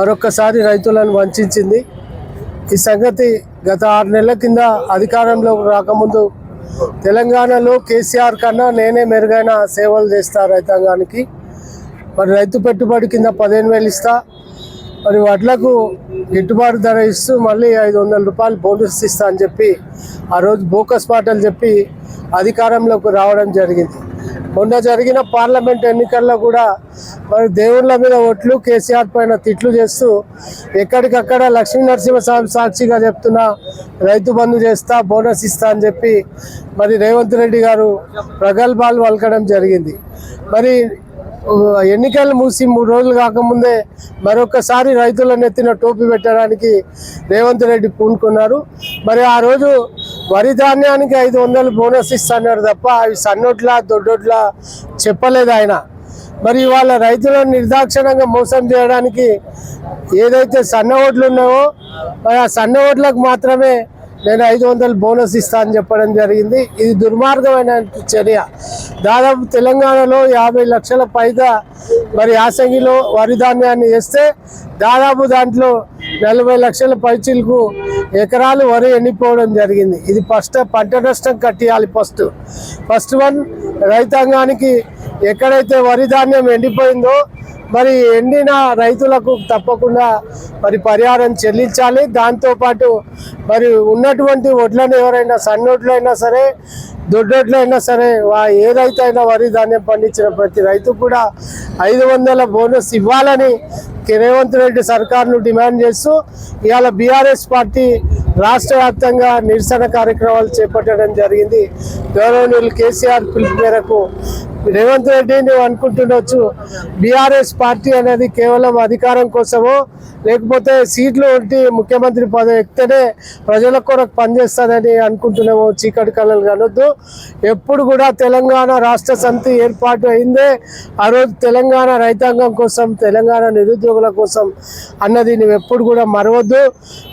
మరొక్కసారి రైతులను వంచింది ఈ సంగతి గత ఆరు నెలల కింద అధికారంలో రాకముందు తెలంగాణలో కేసీఆర్ కన్నా నేనే మెరుగైన సేవలు చేస్తా రైతాంగానికి. మరి రైతు పెట్టుబడి కింద పదిహేను వేలు ఇస్తా. మరి వడ్లకు గిట్టుబాటు ధర ఇస్తూ మళ్ళీ ఐదు వందల రూపాయలు బోనస్ ఇస్తా అని చెప్పి ఆ రోజు బోకస్ మాటలు చెప్పి అధికారంలోకి రావడం జరిగింది. మొన్న జరిగిన పార్లమెంట్ ఎన్నికల్లో కూడా మరి దేవుళ్ళ మీద ఒట్లు కేసీఆర్ పైన తిట్లు చేస్తూ ఎక్కడికక్కడ లక్ష్మీ నరసింహస్వామి సాక్షిగా చెప్తున్నా రైతు బంధు చేస్తా బోనస్ ఇస్తా అని చెప్పి మరి రేవంత్ రెడ్డి గారు ప్రగల్భాలు పలకడం జరిగింది. మరి ఎన్నికలు మూసి మూడు రోజులు కాకముందే మరొకసారి రైతులను ఎత్తిన టోపీ పెట్టడానికి రేవంత్ రెడ్డి పూనుకున్నారు. మరి ఆ రోజు వరి ధాన్యానికి ఐదు వందలు బోనస్ ఇస్తున్నారు తప్ప అవి సన్నోట్లా దొడ్డోట్ల చెప్పలేదు ఆయన. మరి ఇవాళ రైతులను నిర్దాక్షిణంగా మోసం చేయడానికి ఏదైతే సన్న ఓట్లు ఉన్నాయో మరి ఆ సన్న ఓట్లకు మాత్రమే నేను ఐదు వందలు బోనస్ ఇస్తా అని చెప్పడం జరిగింది. ఇది దుర్మార్గమైన చర్య. దాదాపు తెలంగాణలో యాభై లక్షల పైగా మరి యాసంగిలో వరి ధాన్యాన్ని వేస్తే దాదాపు దాంట్లో నలభై లక్షల పైచీలకు ఎకరాలు వరి ఎండిపోవడం జరిగింది. ఇది ఫస్ట్ పంట నష్టం కట్టియాలి ఫస్ట్. ఫస్ట్ వన్ రైతాంగానికి ఎక్కడైతే వరి ధాన్యం ఎండిపోయిందో మరి ఎండిన రైతులకు తప్పకుండా మరి పరిహారం చెల్లించాలి. దాంతోపాటు మరి ఉన్నటువంటి వడ్లను ఎవరైనా సన్నోడ్లైనా సరే దొడ్డొడ్లైనా సరే వా ఏ రైతు అయినా వరి ధాన్యం పండించిన ప్రతి రైతు కూడా ఐదు వందల బోనస్ ఇవ్వాలని రేవంత్ రెడ్డి సర్కార్ను డిమాండ్ చేస్తూ ఇవాళ బీఆర్ఎస్ పార్టీ రాష్ట్ర వ్యాప్తంగా నిరసన కార్యక్రమాలు చేపట్టడం జరిగింది. గౌరవనీయులు కేసీఆర్ పిలుపు మేరకు రేవంత్ రెడ్డి నువ్వు అనుకుంటుండొచ్చు. బీఆర్ఎస్ పార్టీ అనేది కేవలం అధికారం కోసమో లేకపోతే సీట్లు ఉంటే ముఖ్యమంత్రి పదవి ఎక్కితేనే ప్రజల కొరకు పనిచేస్తుందని అనుకుంటున్నామో చీకటి కళలు కనొద్దు. ఎప్పుడు కూడా తెలంగాణ రాష్ట్ర సమితి ఏర్పాటు అయిందే ఆ రోజు తెలంగాణ రైతాంగం కోసం తెలంగాణ నిరుద్యోగుల కోసం అన్నది నువ్వు ఎప్పుడు కూడా మరవద్దు.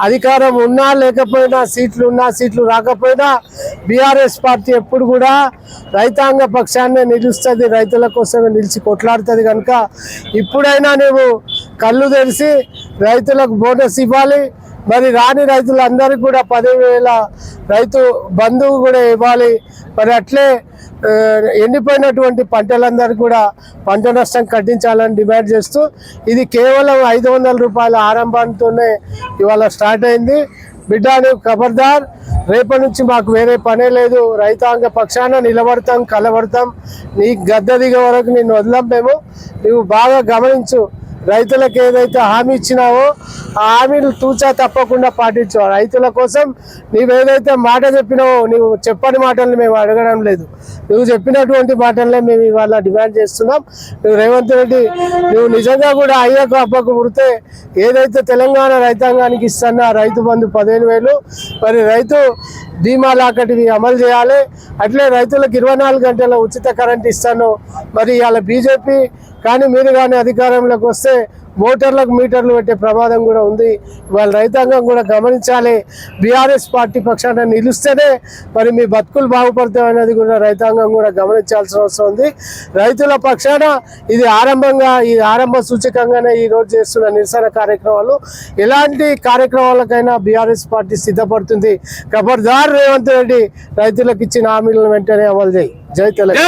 అధికారం ఉన్నా లేకపోయినా సీట్లు ఉన్నా సీట్లు రాకపోయినా బీఆర్ఎస్ పార్టీ ఎప్పుడు కూడా రైతాంగ పక్షాన్నే నిలుస్తుంది రైతుల కోసమే నిలిచి కొట్లాడుతుంది కనుక ఇప్పుడైనా నువ్వు కళ్ళు తెరిచి రైతులకు బోనస్ ఇవ్వాలి. మరి రాని రైతులందరికీ కూడా పదివేల రైతు బంధువు కూడా ఇవ్వాలి. మరి అట్లే ఎండిపోయినటువంటి పంటలందరూ కూడా పంట నష్టం కట్టించాలని డిమాండ్ చేస్తూ ఇది కేవలం ఐదు వందల రూపాయల ఆరంభంతోనే ఇవాళ స్టార్ట్ అయింది. బిడ్డాను ఖబర్దార్ రేపటి నుంచి మాకు వేరే పనే లేదు. రైతాంగ పక్షాన నిలబడతాం కలబడతాం. నీ గద్ద దిగే వరకు నిన్ను వదలం మేము. నువ్వు బాగా గమనించు. రైతులకు ఏదైతే హామీ ఇచ్చినావో ఆ హామీలు తూచా తప్పకుండా పాటించు. రైతుల కోసం నీవేదైతే మాట చెప్పినావో నువ్వు చెప్పని మాటలు మేము అడగడం లేదు. నువ్వు చెప్పినటువంటి మాటలనే మేము ఇవాళ డిమాండ్ చేస్తున్నాం. నువ్వు రేవంత్ రెడ్డి నువ్వు నిజంగా కూడా అయ్యకు అబ్బకు పుడితే ఏదైతే తెలంగాణ రైతాంగానికి ఇస్తున్నా రైతు బంధు పదిహేను వేలు మరి రైతు బీమా లాకటివి అమలు చేయాలి. అట్లే రైతులకు ఇరవై నాలుగు గంటల ఉచిత కరెంట్ ఇస్తాను. మరి ఇవాళ బీజేపీ కానీ మీరు కానీ అధికారంలోకి వస్తే మోటార్లకు మీటర్లు పెట్టే ప్రమాదం కూడా ఉంది. వాళ్ళ రైతాంగం కూడా గమనించాలి. బీఆర్ఎస్ పార్టీ పక్షాన నిలుస్తేనే మరి మీ బతుకులు బాగుపడతామనేది కూడా రైతాంగం కూడా గమనించాల్సిన అవసరం ఉంది. రైతుల పక్షాన ఇది ఆరంభంగా ఈ ఆరంభ సూచకంగానే ఈ రోజు చేస్తున్న నిరసన కార్యక్రమాలు. ఎలాంటి కార్యక్రమాలకైనా బీఆర్ఎస్ పార్టీ సిద్ధపడుతుంది. ఖబర్దార్ రేవంత్ రెడ్డి రైతులకు ఇచ్చిన హామీలను వెంటనే అమలు చేయి. జై తెలంగాణ.